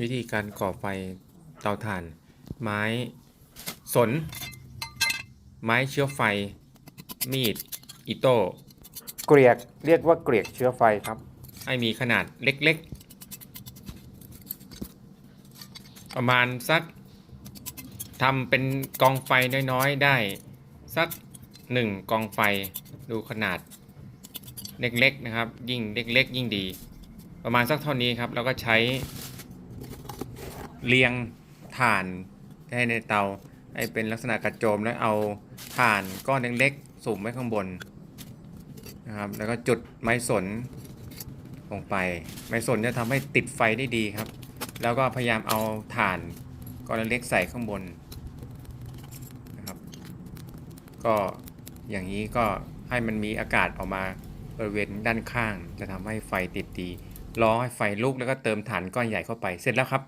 วิธีการก่อไฟเตาถ่าน ไม้สน ไม้เชื้อไฟ มีด อิโต้เกลียกเรียกว่าเกลียกเชื้อไฟครับ ให้มีขนาดเล็กๆ ประมาณสักทำเป็นกองไฟน้อยๆ ได้ สักหนึ่งกองไฟดูขนาดเล็กๆนะครับ ยิ่งเล็กๆ ยิ่งดี ประมาณสักเท่านี้ครับ แล้วก็ใช้ เรียงถ่านให้ในเตาให้เป็นลักษณะกระโจมแล้วเอาถ่านก้อนเล็กๆสุ่มไว้ข้างบนนะครับแล้วก็จุดไม้สนลงไป ไม้สนจะทำให้ติดไฟได้ดีครับ แล้วก็พยายามเอาถ่านก้อนเล็กๆใส่ข้างบนนะครับ ก็อย่างนี้ก็ให้มันมีอากาศออกมาบริเวณด้านข้าง จะทำให้ไฟติดดีรอให้ไฟลุกแล้วก็เติมถ่านก้อนใหญ่เข้าไปเสร็จแล้วครับ